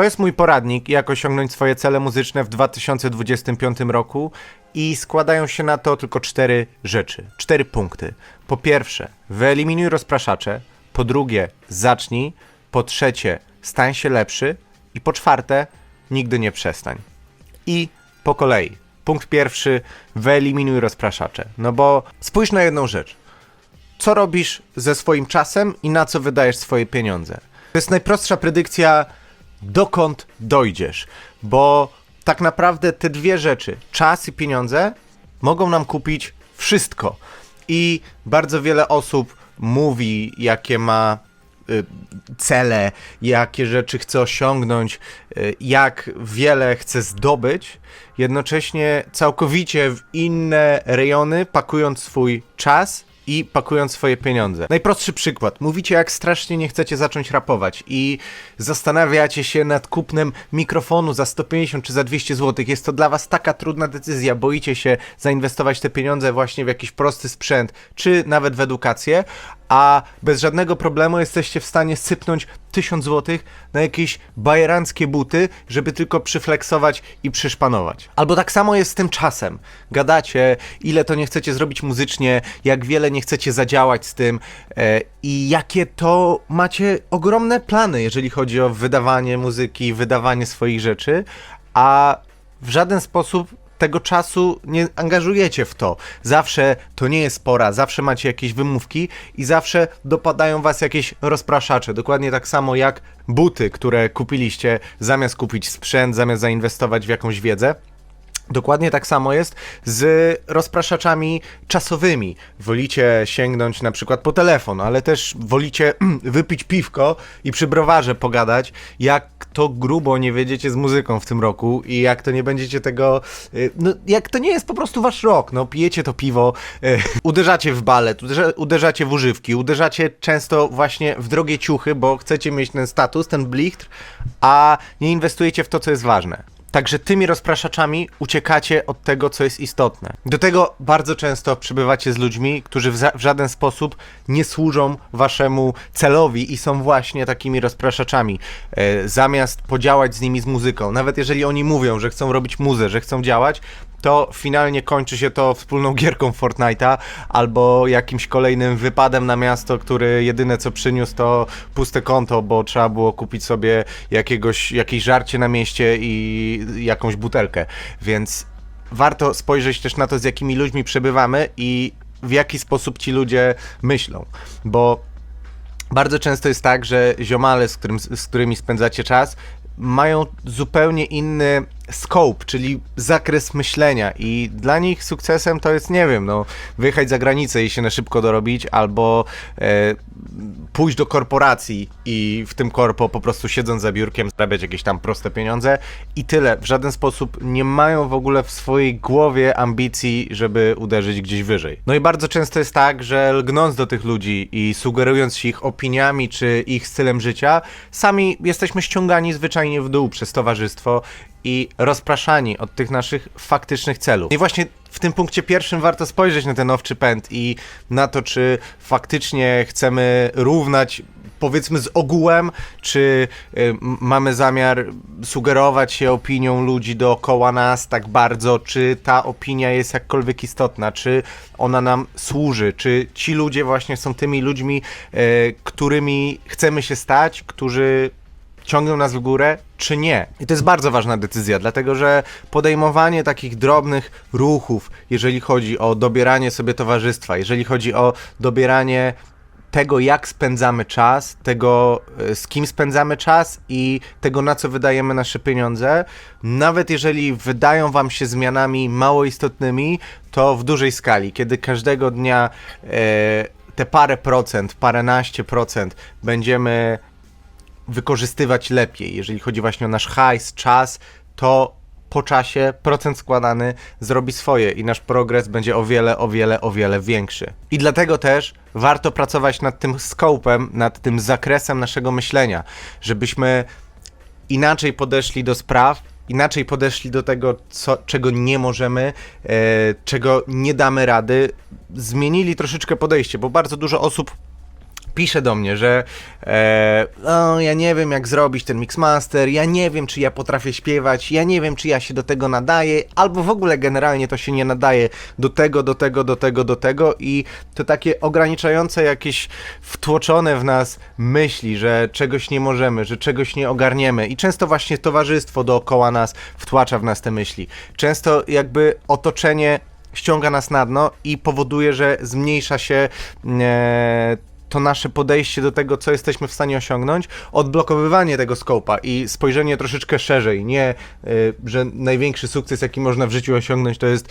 To jest mój poradnik, jak osiągnąć swoje cele muzyczne w 2025 roku i składają się na to tylko cztery rzeczy, cztery punkty. Po pierwsze, wyeliminuj rozpraszacze. Po drugie, zacznij. Po trzecie, stań się lepszy. I po czwarte, nigdy nie przestań. I po kolei. Punkt pierwszy, wyeliminuj rozpraszacze. No bo spójrz na jedną rzecz co robisz ze swoim czasem i na co wydajesz swoje pieniądze. To jest najprostsza predykcja, dokąd dojdziesz, bo tak naprawdę te dwie rzeczy, czas i pieniądze, mogą nam kupić wszystko. I bardzo wiele osób mówi, jakie ma y, cele, jakie rzeczy chce osiągnąć, y, jak wiele chce zdobyć, jednocześnie całkowicie w inne rejony, pakując swój czas i pakując swoje pieniądze. Najprostszy przykład. Mówicie, jak strasznie nie chcecie zacząć rapować i zastanawiacie się nad kupnem mikrofonu za 150 czy za 200 zł. Jest to dla was taka trudna decyzja. Boicie się zainwestować te pieniądze właśnie w jakiś prosty sprzęt, czy nawet w edukację, a bez żadnego problemu jesteście w stanie sypnąć 1000 zł na jakieś bajeranckie buty, żeby tylko przyfleksować i przyszpanować. Albo tak samo jest z tym czasem. Gadacie, ile to nie chcecie zrobić muzycznie, jak wiele nie chcecie zadziałać z tym e, i jakie to macie ogromne plany, jeżeli chodzi o wydawanie muzyki, wydawanie swoich rzeczy, a w żaden sposób tego czasu nie angażujecie w to. Zawsze to nie jest pora, zawsze macie jakieś wymówki i zawsze dopadają was jakieś rozpraszacze. Dokładnie tak samo jak buty, które kupiliście zamiast kupić sprzęt, zamiast zainwestować w jakąś wiedzę. Dokładnie tak samo jest z rozpraszaczami czasowymi. Wolicie sięgnąć na przykład po telefon, ale też wolicie wypić piwko i przy browarze pogadać, jak to grubo nie wiedziecie z muzyką w tym roku i jak to nie będziecie tego, y, no jak to nie jest po prostu wasz rok, no pijecie to piwo, y, uderzacie w balet, uderza, uderzacie w używki, uderzacie często właśnie w drogie ciuchy, bo chcecie mieć ten status, ten blichtr, a nie inwestujecie w to, co jest ważne. Także tymi rozpraszaczami uciekacie od tego, co jest istotne. Do tego bardzo często przybywacie z ludźmi, którzy w, w żaden sposób nie służą waszemu celowi i są właśnie takimi rozpraszaczami. E, zamiast podziałać z nimi z muzyką, nawet jeżeli oni mówią, że chcą robić muzę, że chcą działać, to finalnie kończy się to wspólną gierką Fortnite'a albo jakimś kolejnym wypadem na miasto, który jedyne co przyniósł to puste konto, bo trzeba było kupić sobie jakiegoś, jakieś żarcie na mieście i jakąś butelkę. Więc warto spojrzeć też na to, z jakimi ludźmi przebywamy i w jaki sposób ci ludzie myślą, bo bardzo często jest tak, że ziomale, z, którym, z którymi spędzacie czas, mają zupełnie inny scope, czyli zakres myślenia i dla nich sukcesem to jest, nie wiem, no, wyjechać za granicę i się na szybko dorobić, albo e, pójść do korporacji i w tym korpo po prostu siedząc za biurkiem zarabiać jakieś tam proste pieniądze i tyle. W żaden sposób nie mają w ogóle w swojej głowie ambicji, żeby uderzyć gdzieś wyżej. No i bardzo często jest tak, że lgnąc do tych ludzi i sugerując się ich opiniami czy ich stylem życia, sami jesteśmy ściągani zwyczajnie w dół przez towarzystwo i rozpraszani od tych naszych faktycznych celów. I właśnie w tym punkcie pierwszym warto spojrzeć na ten owczy pęd i na to, czy faktycznie chcemy równać powiedzmy z ogółem, czy y, mamy zamiar sugerować się opinią ludzi dookoła nas tak bardzo, czy ta opinia jest jakkolwiek istotna, czy ona nam służy, czy ci ludzie właśnie są tymi ludźmi, y, którymi chcemy się stać, którzy ciągną nas w górę, czy nie. I to jest bardzo ważna decyzja, dlatego że podejmowanie takich drobnych ruchów, jeżeli chodzi o dobieranie sobie towarzystwa, jeżeli chodzi o dobieranie tego, jak spędzamy czas, tego, e, z kim spędzamy czas i tego, na co wydajemy nasze pieniądze, nawet jeżeli wydają Wam się zmianami mało istotnymi, to w dużej skali, kiedy każdego dnia e, te parę procent, paręnaście procent będziemy wykorzystywać lepiej. Jeżeli chodzi właśnie o nasz hajs, czas, to po czasie procent składany zrobi swoje i nasz progres będzie o wiele, o wiele, o wiele większy. I dlatego też warto pracować nad tym skopem, nad tym zakresem naszego myślenia, żebyśmy inaczej podeszli do spraw, inaczej podeszli do tego, co, czego nie możemy, e, czego nie damy rady, zmienili troszeczkę podejście, bo bardzo dużo osób pisze do mnie, że e, ja nie wiem jak zrobić ten mixmaster, ja nie wiem czy ja potrafię śpiewać, ja nie wiem czy ja się do tego nadaję, albo w ogóle generalnie to się nie nadaje do tego, do tego, do tego, do tego i to takie ograniczające jakieś wtłoczone w nas myśli, że czegoś nie możemy, że czegoś nie ogarniemy i często właśnie towarzystwo dookoła nas wtłacza w nas te myśli. Często jakby otoczenie ściąga nas na dno i powoduje, że zmniejsza się e, to nasze podejście do tego, co jesteśmy w stanie osiągnąć, odblokowywanie tego skopa i spojrzenie troszeczkę szerzej. Nie, y, że największy sukces, jaki można w życiu osiągnąć, to jest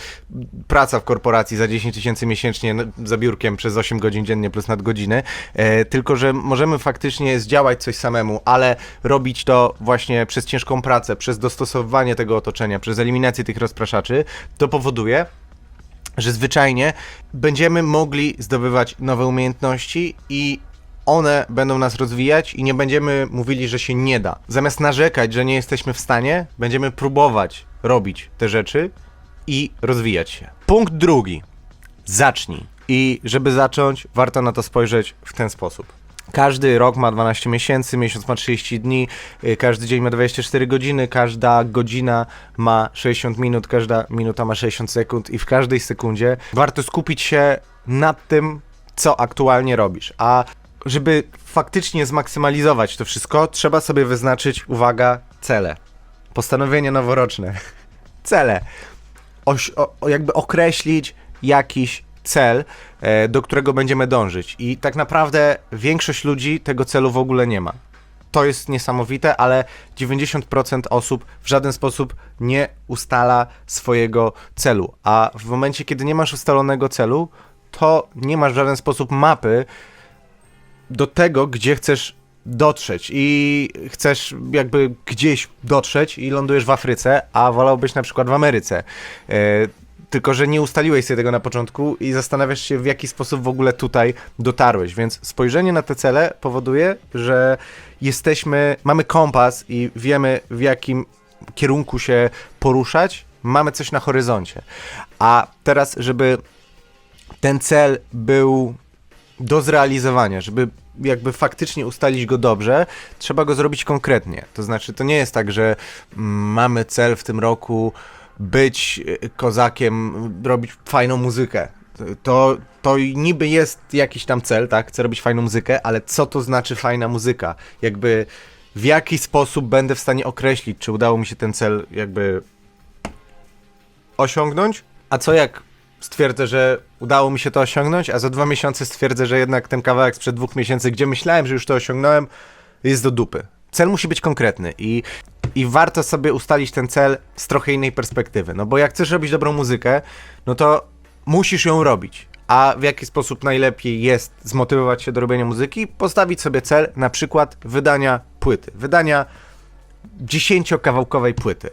praca w korporacji za 10 tysięcy miesięcznie za biurkiem przez 8 godzin dziennie plus nadgodziny, e, tylko że możemy faktycznie zdziałać coś samemu, ale robić to właśnie przez ciężką pracę, przez dostosowywanie tego otoczenia, przez eliminację tych rozpraszaczy, to powoduje, że zwyczajnie będziemy mogli zdobywać nowe umiejętności i one będą nas rozwijać i nie będziemy mówili, że się nie da. Zamiast narzekać, że nie jesteśmy w stanie, będziemy próbować robić te rzeczy i rozwijać się. Punkt drugi. Zacznij. I żeby zacząć, warto na to spojrzeć w ten sposób. Każdy rok ma 12 miesięcy, miesiąc ma 30 dni, y, każdy dzień ma 24 godziny, każda godzina ma 60 minut, każda minuta ma 60 sekund i w każdej sekundzie warto skupić się nad tym, co aktualnie robisz. A żeby faktycznie zmaksymalizować to wszystko, trzeba sobie wyznaczyć, uwaga, cele. Postanowienia noworoczne. Cele. Oś, o, jakby określić jakiś cel, e, do którego będziemy dążyć. I tak naprawdę większość ludzi tego celu w ogóle nie ma. To jest niesamowite, ale 90% osób w żaden sposób nie ustala swojego celu. A w momencie, kiedy nie masz ustalonego celu, to nie masz w żaden sposób mapy do tego, gdzie chcesz dotrzeć i chcesz jakby gdzieś dotrzeć i lądujesz w Afryce, a wolałbyś na przykład w Ameryce. Tylko, że nie ustaliłeś sobie tego na początku i zastanawiasz się, w jaki sposób w ogóle tutaj dotarłeś. Więc spojrzenie na te cele powoduje, że jesteśmy, mamy kompas i wiemy, w jakim kierunku się poruszać, mamy coś na horyzoncie. A teraz, żeby ten cel był do zrealizowania, żeby jakby faktycznie ustalić go dobrze, trzeba go zrobić konkretnie. To znaczy, to nie jest tak, że mm, mamy cel w tym roku być y, kozakiem, robić fajną muzykę. To, to niby jest jakiś tam cel, tak? Chcę robić fajną muzykę, ale co to znaczy fajna muzyka? Jakby w jaki sposób będę w stanie określić, czy udało mi się ten cel jakby osiągnąć? A co jak stwierdzę, że udało mi się to osiągnąć, a za dwa miesiące stwierdzę, że jednak ten kawałek sprzed dwóch miesięcy, gdzie myślałem, że już to osiągnąłem, jest do dupy. Cel musi być konkretny i, i warto sobie ustalić ten cel z trochę innej perspektywy. No bo jak chcesz robić dobrą muzykę, no to musisz ją robić. A w jaki sposób najlepiej jest zmotywować się do robienia muzyki? Postawić sobie cel, na przykład wydania płyty, wydania dziesięciokawałkowej płyty.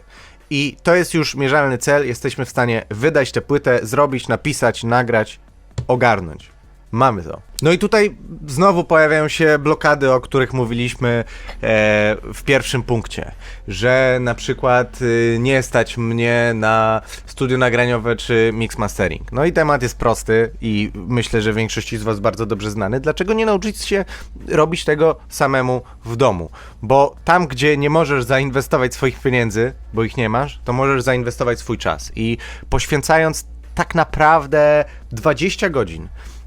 I to jest już mierzalny cel. Jesteśmy w stanie wydać tę płytę, zrobić, napisać, nagrać, ogarnąć. Mamy to. No i tutaj znowu pojawiają się blokady, o których mówiliśmy e, w pierwszym punkcie, że na przykład y, nie stać mnie na studio nagraniowe czy mix mastering. No i temat jest prosty i myślę, że większości z Was bardzo dobrze znany. Dlaczego nie nauczyć się robić tego samemu w domu? Bo tam, gdzie nie możesz zainwestować swoich pieniędzy, bo ich nie masz, to możesz zainwestować swój czas i poświęcając tak naprawdę 20 godzin e,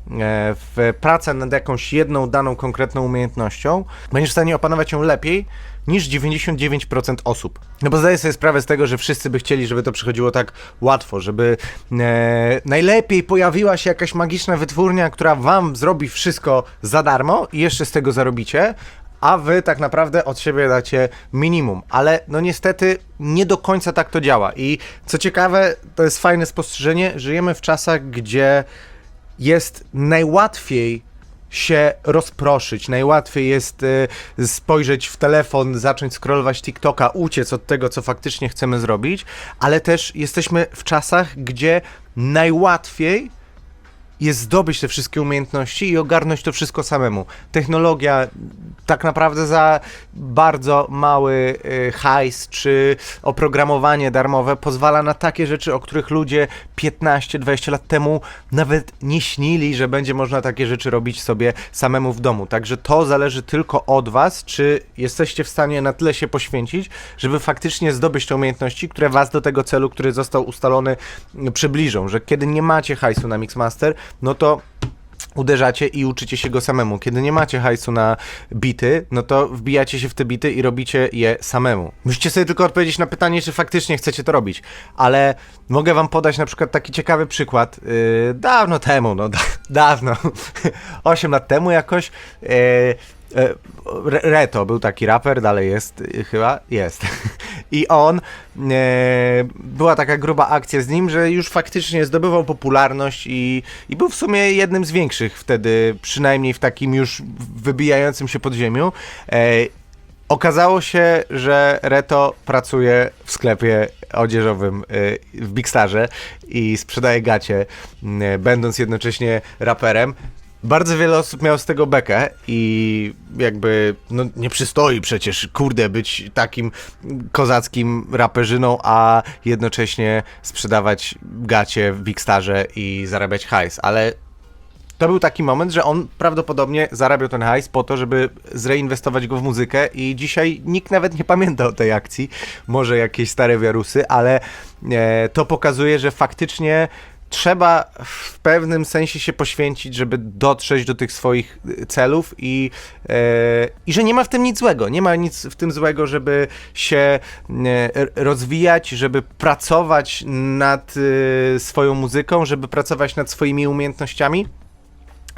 w pracę nad jakąś jedną daną konkretną umiejętnością, będziesz w stanie opanować ją lepiej niż 99% osób. No bo zdaję sobie sprawę z tego, że wszyscy by chcieli, żeby to przychodziło tak łatwo, żeby e, najlepiej pojawiła się jakaś magiczna wytwórnia, która wam zrobi wszystko za darmo i jeszcze z tego zarobicie, a wy tak naprawdę od siebie dacie minimum. Ale no niestety nie do końca tak to działa. I co ciekawe, to jest fajne spostrzeżenie, żyjemy w czasach, gdzie jest najłatwiej się rozproszyć, najłatwiej jest y, spojrzeć w telefon, zacząć scrollować TikToka, uciec od tego, co faktycznie chcemy zrobić, ale też jesteśmy w czasach, gdzie najłatwiej jest zdobyć te wszystkie umiejętności i ogarnąć to wszystko samemu. Technologia tak naprawdę za bardzo mały y, hajs czy oprogramowanie darmowe pozwala na takie rzeczy, o których ludzie 15-20 lat temu nawet nie śnili, że będzie można takie rzeczy robić sobie samemu w domu. Także to zależy tylko od Was, czy jesteście w stanie na tyle się poświęcić, żeby faktycznie zdobyć te umiejętności, które Was do tego celu, który został ustalony, przybliżą. Że kiedy nie macie hajsu na Mixmaster, no to uderzacie i uczycie się go samemu. Kiedy nie macie hajsu na bity, no to wbijacie się w te bity i robicie je samemu. Musicie sobie tylko odpowiedzieć na pytanie, czy faktycznie chcecie to robić. Ale mogę wam podać na przykład taki ciekawy przykład. Yy, dawno temu, no da, dawno, 8 lat temu jakoś. Yy, Reto był taki raper, dalej jest y, chyba, jest. I on, e, była taka gruba akcja z nim, że już faktycznie zdobywał popularność i, i był w sumie jednym z większych wtedy, przynajmniej w takim już wybijającym się podziemiu. E, Okazało się, że Reto pracuje w sklepie odzieżowym y, w Big Starze i sprzedaje gacie, y, będąc jednocześnie raperem. Bardzo wiele osób miało z tego bekę i jakby, no nie przystoi przecież, kurde, być takim kozackim raperzyną, a jednocześnie sprzedawać gacie w Big Starze i zarabiać hajs, ale to był taki moment, że on prawdopodobnie zarabiał ten hajs po to, żeby zreinwestować go w muzykę i dzisiaj nikt nawet nie pamięta o tej akcji, może jakieś stare wirusy, ale e, to pokazuje, że faktycznie trzeba w pewnym sensie się poświęcić, żeby dotrzeć do tych swoich y, celów i, e, i że nie ma w tym nic złego. Nie ma nic w tym złego, żeby się e, rozwijać, żeby pracować nad e, swoją muzyką, żeby pracować nad swoimi umiejętnościami.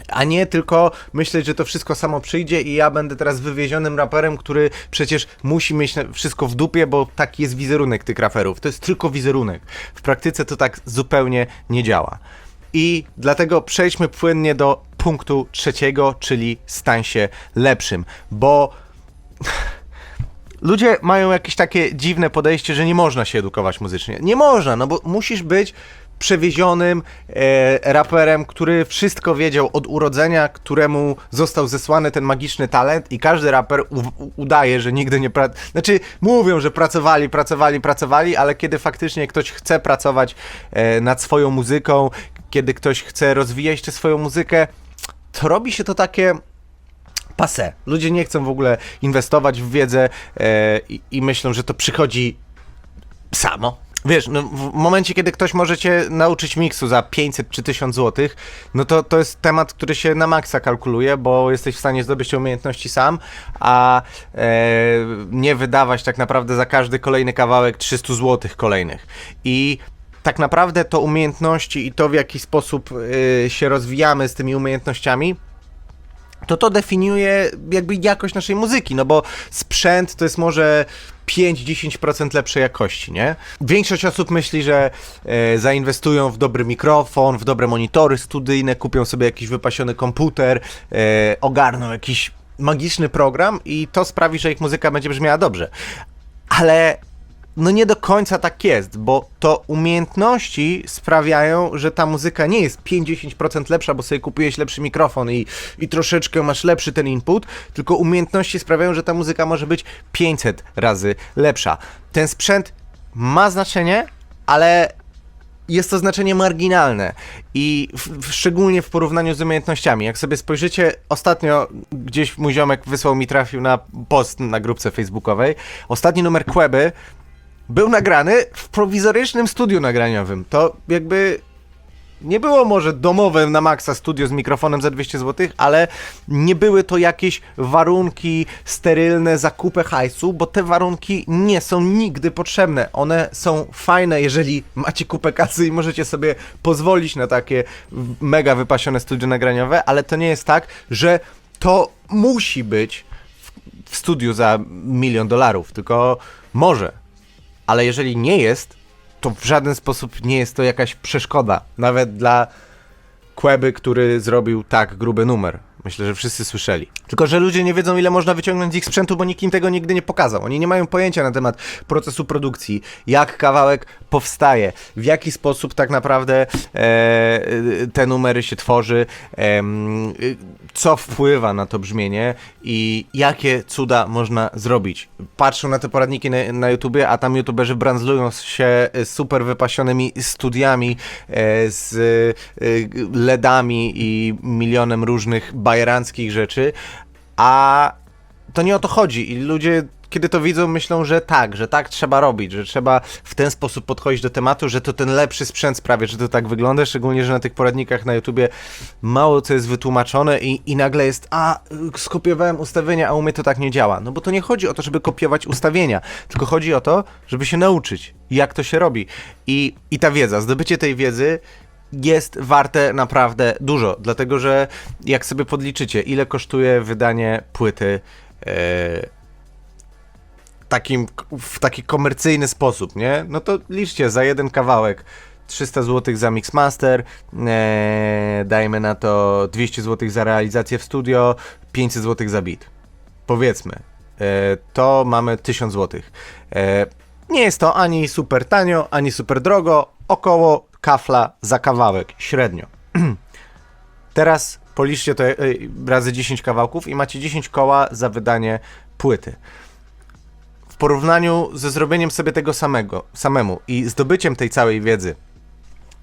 A nie tylko myśleć, że to wszystko samo przyjdzie i ja będę teraz wywiezionym raperem, który przecież musi mieć wszystko w dupie, bo taki jest wizerunek tych raperów. To jest tylko wizerunek. W praktyce to tak zupełnie nie działa. I dlatego przejdźmy płynnie do punktu trzeciego, czyli stań się lepszym, bo ludzie mają jakieś takie dziwne podejście, że nie można się edukować muzycznie. Nie można, no bo musisz być przewiezionym e, raperem, który wszystko wiedział od urodzenia, któremu został zesłany ten magiczny talent i każdy raper u, u, udaje, że nigdy nie pra... Znaczy, mówią, że pracowali, pracowali, pracowali, ale kiedy faktycznie ktoś chce pracować e, nad swoją muzyką, kiedy ktoś chce rozwijać tę swoją muzykę, to robi się to takie pase. Ludzie nie chcą w ogóle inwestować w wiedzę e, i, i myślą, że to przychodzi samo. Wiesz, no, w momencie, kiedy ktoś może cię nauczyć miksu za 500 czy 1000 zł, no to to jest temat, który się na maksa kalkuluje, bo jesteś w stanie zdobyć umiejętności sam, a e, nie wydawać tak naprawdę za każdy kolejny kawałek 300 zł kolejnych. I tak naprawdę to umiejętności i to, w jaki sposób y, się rozwijamy z tymi umiejętnościami, to to definiuje jakby jakość naszej muzyki, no bo sprzęt to jest może 5-10% lepszej jakości, nie? Większość osób myśli, że e, zainwestują w dobry mikrofon, w dobre monitory studyjne, kupią sobie jakiś wypasiony komputer, e, ogarną jakiś magiczny program i to sprawi, że ich muzyka będzie brzmiała dobrze. Ale no nie do końca tak jest, bo to umiejętności sprawiają, że ta muzyka nie jest 5-10% lepsza, bo sobie kupiłeś lepszy mikrofon i, i troszeczkę masz lepszy ten input, tylko umiejętności sprawiają, że ta muzyka może być 500 razy lepsza. Ten sprzęt ma znaczenie, ale jest to znaczenie marginalne i w, w, szczególnie w porównaniu z umiejętnościami. Jak sobie spojrzycie, ostatnio gdzieś mój ziomek wysłał mi, trafił na post na grupce facebookowej, ostatni numer Queby był nagrany w prowizorycznym studiu nagraniowym. To jakby nie było może domowe na maksa studio z mikrofonem za 200 zł, ale nie były to jakieś warunki sterylne, zakupę hajsu, bo te warunki nie są nigdy potrzebne. One są fajne, jeżeli macie kupę kasy i możecie sobie pozwolić na takie mega wypasione studio nagraniowe, ale to nie jest tak, że to musi być w studiu za milion dolarów, tylko może. Ale jeżeli nie jest, to w żaden sposób nie jest to jakaś przeszkoda. Nawet dla Kłeby, który zrobił tak gruby numer. Myślę, że wszyscy słyszeli. Tylko, że ludzie nie wiedzą, ile można wyciągnąć z ich sprzętu, bo nikt im tego nigdy nie pokazał. Oni nie mają pojęcia na temat procesu produkcji, jak kawałek powstaje, w jaki sposób tak naprawdę e, te numery się tworzy, y, co wpływa na to brzmienie i jakie cuda można zrobić. Patrzą na te poradniki na, na YouTubie, a tam YouTuberzy brandzlują się super wypasionymi studiami e, z e, LEDami i milionem różnych bajeranckich rzeczy, a to nie o to chodzi i ludzie kiedy to widzą, myślą, że tak, że tak trzeba robić, że trzeba w ten sposób podchodzić do tematu, że to ten lepszy sprzęt sprawia, że to tak wygląda, szczególnie, że na tych poradnikach na YouTubie mało co jest wytłumaczone i, i nagle jest, a skopiowałem ustawienia, a u mnie to tak nie działa. No bo to nie chodzi o to, żeby kopiować ustawienia, tylko chodzi o to, żeby się nauczyć, jak to się robi. I, i ta wiedza, zdobycie tej wiedzy jest warte naprawdę dużo, dlatego że jak sobie podliczycie, ile kosztuje wydanie płyty, e, takim, w taki komercyjny sposób, nie? No to liczcie, za jeden kawałek 300 zł za Mixmaster, e, dajmy na to 200 zł za realizację w studio, 500 zł za beat. Powiedzmy, e, to mamy 1000 zł. E, nie jest to ani super tanio, ani super drogo, około kafla za kawałek, średnio. Teraz policzcie to e, razy 10 kawałków i macie 10 koła za wydanie płyty w porównaniu ze zrobieniem sobie tego samego, samemu i zdobyciem tej całej wiedzy,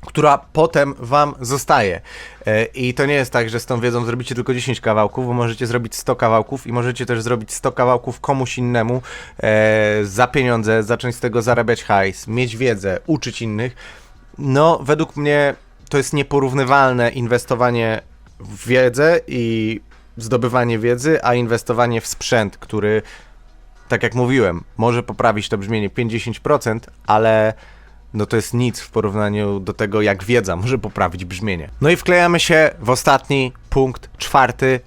która potem wam zostaje. E, I to nie jest tak, że z tą wiedzą zrobicie tylko 10 kawałków, bo możecie zrobić 100 kawałków i możecie też zrobić 100 kawałków komuś innemu e, za pieniądze, zacząć z tego zarabiać hajs, mieć wiedzę, uczyć innych. No, według mnie to jest nieporównywalne inwestowanie w wiedzę i zdobywanie wiedzy, a inwestowanie w sprzęt, który tak jak mówiłem, może poprawić to brzmienie 50%, ale no to jest nic w porównaniu do tego, jak wiedza może poprawić brzmienie. No i wklejamy się w ostatni punkt, czwarty.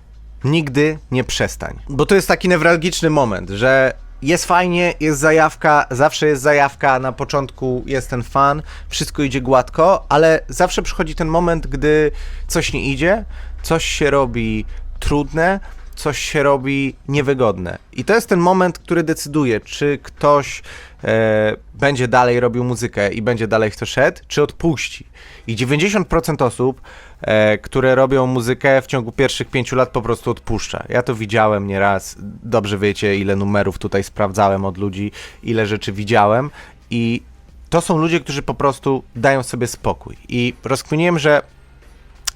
Nigdy nie przestań. Bo to jest taki newralgiczny moment, że jest fajnie, jest zajawka, zawsze jest zajawka, na początku jest ten fan, wszystko idzie gładko, ale zawsze przychodzi ten moment, gdy coś nie idzie, coś się robi trudne, coś się robi niewygodne. I to jest ten moment, który decyduje, czy ktoś e, będzie dalej robił muzykę i będzie dalej w to szedł, czy odpuści. I 90% osób, e, które robią muzykę w ciągu pierwszych pięciu lat po prostu odpuszcza. Ja to widziałem nieraz. Dobrze wiecie, ile numerów tutaj sprawdzałem od ludzi, ile rzeczy widziałem i to są ludzie, którzy po prostu dają sobie spokój. I rozkminiłem, że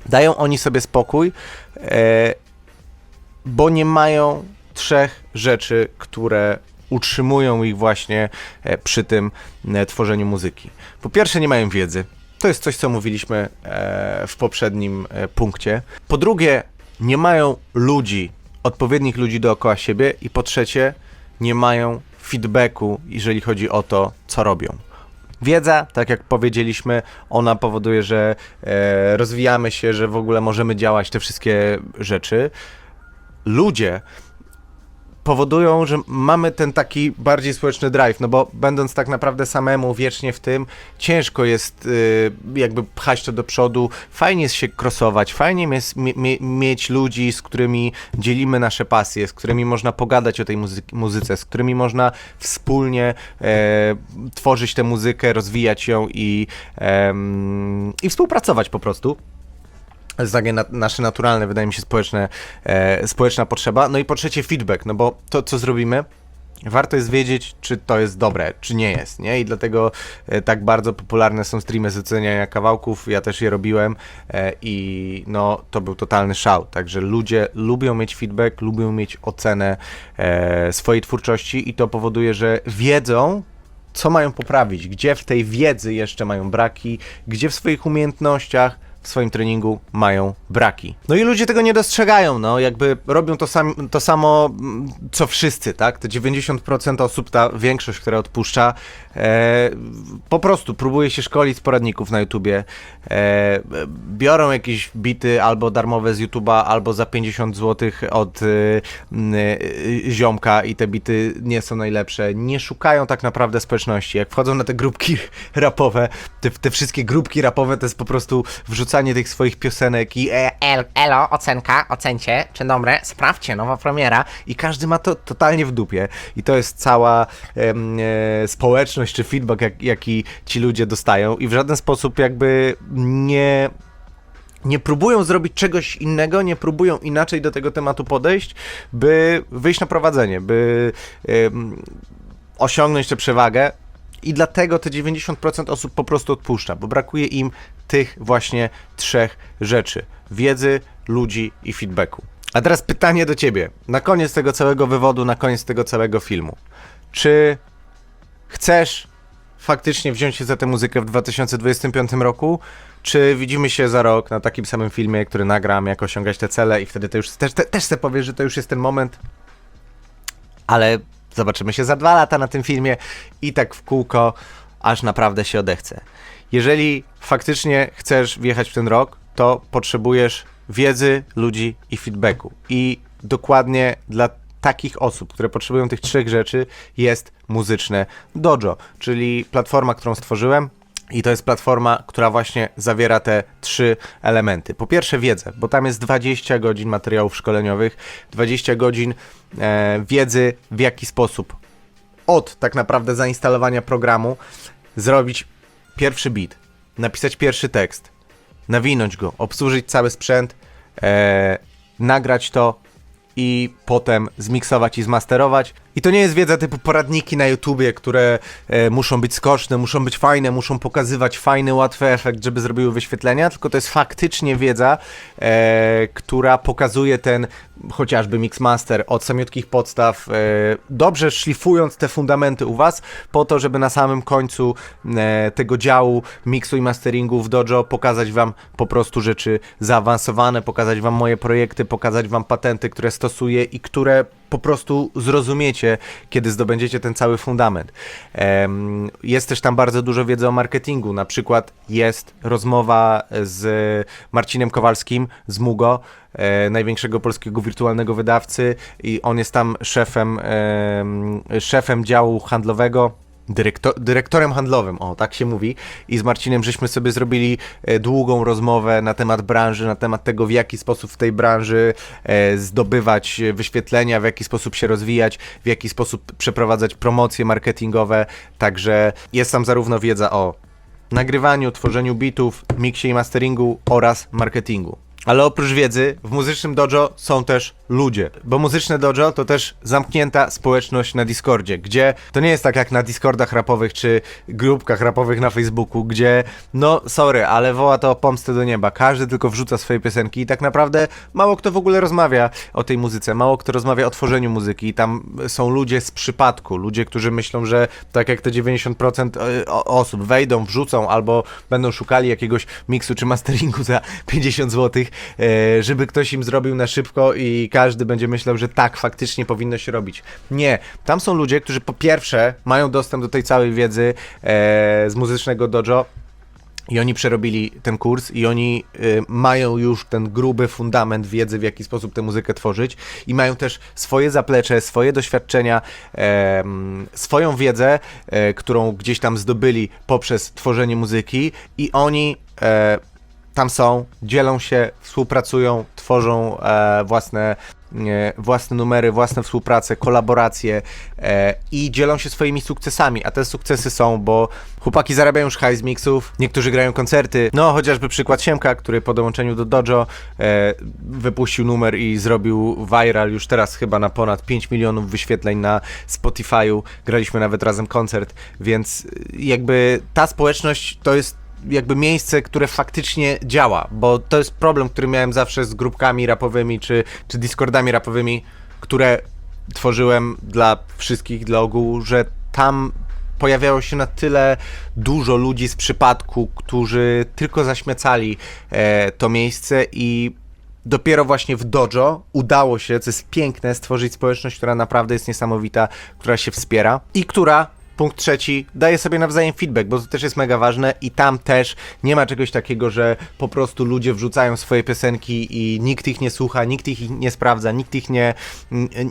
dają oni sobie spokój, e, bo nie mają trzech rzeczy, które utrzymują ich właśnie e, przy tym e, tworzeniu muzyki. Po pierwsze, nie mają wiedzy. To jest coś, co mówiliśmy e, w poprzednim punkcie. Po drugie, nie mają ludzi, odpowiednich ludzi dookoła siebie. I po trzecie, nie mają feedbacku, jeżeli chodzi o to, co robią. Wiedza, tak jak powiedzieliśmy, ona powoduje, że rozwijamy się, że w ogóle możemy działać te wszystkie rzeczy ludzie powodują, że mamy ten taki bardziej społeczny drive, no bo będąc tak naprawdę samemu wiecznie w tym, ciężko jest y, jakby pchać to do przodu, fajnie jest się krosować, fajnie jest mie mieć ludzi, z którymi dzielimy nasze pasje, z którymi można pogadać o tej muzy muzyce, z którymi można wspólnie e, tworzyć tę muzykę, rozwijać ją i, e, i współpracować po prostu takie na, nasze naturalne, wydaje mi się, społeczne, e, społeczna potrzeba. No i po trzecie feedback, no bo to, co zrobimy, warto jest wiedzieć, czy to jest dobre, czy nie jest, nie? I dlatego e, tak bardzo popularne są streamy z oceniania kawałków, ja też je robiłem e, i no, to był totalny szał, także ludzie lubią mieć feedback, lubią mieć ocenę e, swojej twórczości i to powoduje, że wiedzą, co mają poprawić, gdzie w tej wiedzy jeszcze mają braki, gdzie w swoich umiejętnościach, w swoim treningu mają braki. No i ludzie tego nie dostrzegają, no jakby robią to, sam, to samo, mm, co wszyscy, tak? Te 90% osób, ta większość, która odpuszcza, e, po prostu próbuje się szkolić z poradników na YouTubie, e, biorą jakieś bity albo darmowe z YouTube'a, albo za 50 zł od e, e, ziomka i te bity nie są najlepsze, nie szukają tak naprawdę społeczności. Jak wchodzą na te grupki rapowe, te, te wszystkie grupki rapowe to jest po prostu wrzucanie wrzucanie tych swoich piosenek i e, El, elo, ocenka, ocencie, czy dobre, sprawdźcie, nowa premiera. i każdy ma to totalnie w dupie. I to jest cała e, społeczność czy feedback, jak, jaki ci ludzie dostają i w żaden sposób jakby nie nie próbują zrobić czegoś innego, nie próbują inaczej do tego tematu podejść, by wyjść na prowadzenie, by osiągnąć tę przewagę. I dlatego te 90% osób po prostu odpuszcza, bo brakuje im tych właśnie trzech rzeczy: wiedzy, ludzi i feedbacku. A teraz pytanie do ciebie. Na koniec tego całego wywodu, na koniec tego całego filmu. Czy chcesz faktycznie wziąć się za tę muzykę w 2025 roku? Czy widzimy się za rok na takim samym filmie, który nagram, jak osiągać te cele i wtedy to już też, te, też sobie powiesz, że to już jest ten moment? Ale zobaczymy się za dwa lata na tym filmie i tak w kółko, aż naprawdę się odechce. Jeżeli faktycznie chcesz wjechać w ten rok, to potrzebujesz wiedzy, ludzi i feedbacku. I dokładnie dla takich osób, które potrzebują tych trzech rzeczy, jest muzyczne Dojo, czyli platforma, którą stworzyłem. I to jest platforma, która właśnie zawiera te trzy elementy. Po pierwsze wiedzę, bo tam jest 20 godzin materiałów szkoleniowych, 20 godzin e, wiedzy w jaki sposób od tak naprawdę zainstalowania programu zrobić pierwszy beat, napisać pierwszy tekst, nawinąć go, obsłużyć cały sprzęt, e, nagrać to i potem zmiksować i zmasterować. I to nie jest wiedza typu poradniki na YouTubie, które e, muszą być skoczne, muszą być fajne, muszą pokazywać fajny, łatwy efekt, żeby zrobiły wyświetlenia, tylko to jest faktycznie wiedza, e, która pokazuje ten chociażby mixmaster od samiutkich podstaw, e, dobrze szlifując te fundamenty u Was, po to, żeby na samym końcu e, tego działu mixu i masteringu w Dojo pokazać Wam po prostu rzeczy zaawansowane, pokazać Wam moje projekty, pokazać Wam patenty, które stosuję i które po prostu zrozumiecie, kiedy zdobędziecie ten cały fundament. Jest też tam bardzo dużo wiedzy o marketingu. Na przykład jest rozmowa z Marcinem Kowalskim z Mugo, e, największego polskiego wirtualnego wydawcy i on jest tam szefem, em, szefem działu handlowego. Dyrekto- dyrektorem handlowym, o tak się mówi. I z Marcinem żeśmy sobie zrobili e, długą rozmowę na temat branży, na temat tego, w jaki sposób w tej branży e, zdobywać e, wyświetlenia, w jaki sposób się rozwijać, w jaki sposób przeprowadzać promocje marketingowe. Także jest tam zarówno wiedza o nagrywaniu, tworzeniu bitów, miksie i masteringu oraz marketingu. Ale oprócz wiedzy, w muzycznym dojo są też ludzie. Bo muzyczne dojo to też zamknięta społeczność na Discordzie, gdzie to nie jest tak jak na Discordach rapowych czy grupkach rapowych na Facebooku, gdzie no sorry, ale woła to o pomstę do nieba. Każdy tylko wrzuca swoje piosenki i tak naprawdę mało kto w ogóle rozmawia o tej muzyce, mało kto rozmawia o tworzeniu muzyki. I tam są ludzie z przypadku, ludzie, którzy myślą, że tak jak te 90% o- osób wejdą, wrzucą albo będą szukali jakiegoś miksu czy masteringu za 50 zł, e, żeby ktoś im zrobił na szybko i każdy będzie myślał, że tak faktycznie powinno się robić. Nie, tam są ludzie, którzy po pierwsze mają dostęp do tej całej wiedzy e, z muzycznego dojo, i oni przerobili ten kurs i oni y, mają już ten gruby fundament wiedzy, w jaki sposób tę muzykę tworzyć i mają też swoje zaplecze, swoje doświadczenia, em, swoją wiedzę, e, którą gdzieś tam zdobyli poprzez tworzenie muzyki i oni e, tam są, dzielą się, współpracują, tworzą e, własne, e, własne numery, własne współprace, kolaboracje e, i dzielą się swoimi sukcesami, a te sukcesy są, bo chłopaki zarabiają już z mixów, niektórzy grają koncerty, no chociażby przykład Siemka, który po dołączeniu do Dojo e, wypuścił numer i zrobił viral już teraz chyba na ponad 5 milionów wyświetleń na Spotify'u, graliśmy nawet razem koncert, więc jakby ta społeczność to jest jakby miejsce, które faktycznie działa, bo to jest problem, który miałem zawsze z grupkami rapowymi czy, czy Discordami rapowymi, które tworzyłem dla wszystkich, dla ogółu, że tam pojawiało się na tyle dużo ludzi z przypadku, którzy tylko zaśmiecali e, to miejsce i dopiero właśnie w dojo udało się, co jest piękne, stworzyć społeczność, która naprawdę jest niesamowita, która się wspiera i która Punkt trzeci, daję sobie nawzajem feedback, bo to też jest mega ważne i tam też nie ma czegoś takiego, że po prostu ludzie wrzucają swoje piosenki i nikt ich nie słucha, nikt ich nie sprawdza, nikt ich nie,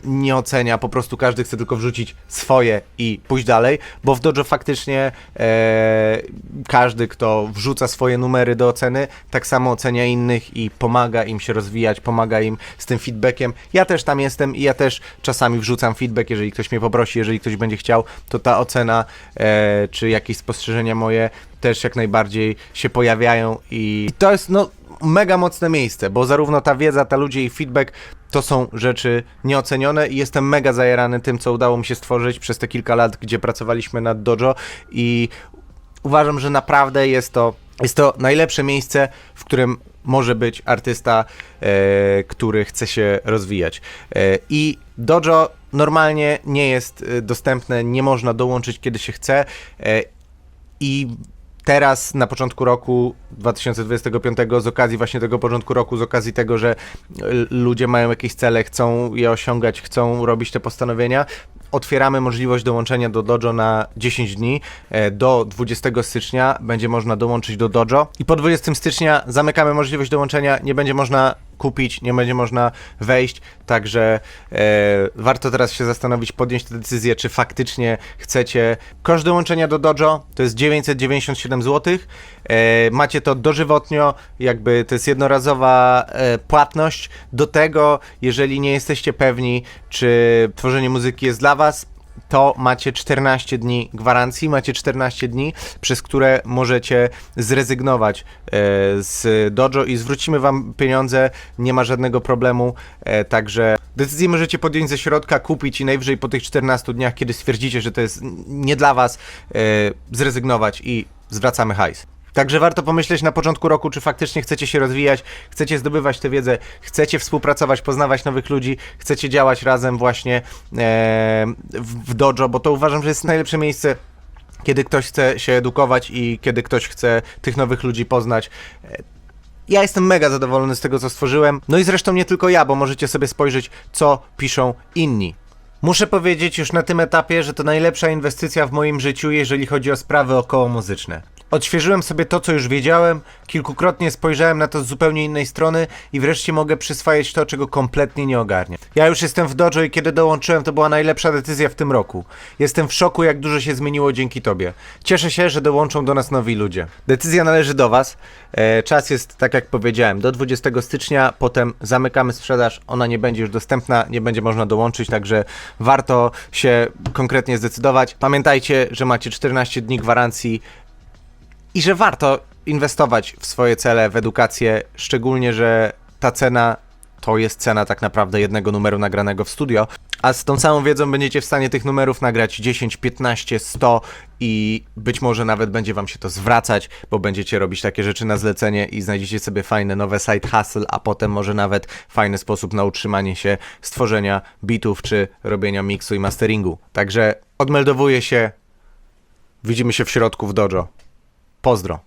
nie ocenia, po prostu każdy chce tylko wrzucić swoje i pójść dalej, bo w Dojo faktycznie e, każdy, kto wrzuca swoje numery do oceny, tak samo ocenia innych i pomaga im się rozwijać, pomaga im z tym feedbackiem. Ja też tam jestem i ja też czasami wrzucam feedback, jeżeli ktoś mnie poprosi, jeżeli ktoś będzie chciał, to ta ocena e, czy jakieś spostrzeżenia moje też jak najbardziej się pojawiają i to jest no mega mocne miejsce, bo zarówno ta wiedza, ta ludzie i feedback to są rzeczy nieocenione i jestem mega zajarany tym, co udało mi się stworzyć przez te kilka lat, gdzie pracowaliśmy nad Dojo i uważam, że naprawdę jest to, jest to najlepsze miejsce, w którym może być artysta, e, który chce się rozwijać. E, I dojo normalnie nie jest e, dostępne, nie można dołączyć kiedy się chce. E, I teraz na początku roku 2025, z okazji właśnie tego początku roku, z okazji tego, że l- ludzie mają jakieś cele, chcą je osiągać, chcą robić te postanowienia, otwieramy możliwość dołączenia do Dojo na 10 dni. E, Do 20 stycznia będzie można dołączyć do Dojo i po 20 stycznia zamykamy możliwość dołączenia, nie będzie można kupić, nie będzie można wejść, także e, warto teraz się zastanowić, podjąć tę decyzję, czy faktycznie chcecie. Koszt dołączenia do Dojo to jest 997 zł. E, macie to dożywotnio, jakby to jest jednorazowa e, płatność. Do tego, jeżeli nie jesteście pewni, czy tworzenie muzyki jest dla Was, to macie 14 dni gwarancji, macie 14 dni, przez które możecie zrezygnować e, z dojo i zwrócimy wam pieniądze, nie ma żadnego problemu, e, także decyzję możecie podjąć ze środka, kupić i najwyżej po tych 14 dniach, kiedy stwierdzicie, że to jest nie dla was, e, zrezygnować i zwracamy hajs. Także warto pomyśleć na początku roku, czy faktycznie chcecie się rozwijać, chcecie zdobywać tę wiedzę, chcecie współpracować, poznawać nowych ludzi, chcecie działać razem właśnie e, w, dojo, bo to uważam, że jest najlepsze miejsce, kiedy ktoś chce się edukować i kiedy ktoś chce tych nowych ludzi poznać. E, ja jestem mega zadowolony z tego, co stworzyłem. No i zresztą nie tylko ja, bo możecie sobie spojrzeć, co piszą inni. Muszę powiedzieć już na tym etapie, że to najlepsza inwestycja w moim życiu, jeżeli chodzi o sprawy około muzyczne. Odświeżyłem sobie to, co już wiedziałem, kilkukrotnie spojrzałem na to z zupełnie innej strony i wreszcie mogę przyswajać to, czego kompletnie nie ogarnię. Ja już jestem w dojo i kiedy dołączyłem, to była najlepsza decyzja w tym roku. Jestem w szoku, jak dużo się zmieniło dzięki tobie. Cieszę się, że dołączą do nas nowi ludzie. Decyzja należy do was. E, czas jest, tak jak powiedziałem, do 20 stycznia, potem zamykamy sprzedaż, ona nie będzie już dostępna, nie będzie można dołączyć, także warto się konkretnie zdecydować. Pamiętajcie, że macie 14 dni gwarancji i że warto inwestować w swoje cele, w edukację, szczególnie, że ta cena to jest cena tak naprawdę jednego numeru nagranego w studio, a z tą samą wiedzą będziecie w stanie tych numerów nagrać 10, 15, 100 i być może nawet będzie wam się to zwracać, bo będziecie robić takie rzeczy na zlecenie i znajdziecie sobie fajne nowe side hustle, a potem może nawet fajny sposób na utrzymanie się stworzenia bitów czy robienia miksu i masteringu. Także odmeldowuję się, widzimy się w środku w dojo. Pozdro.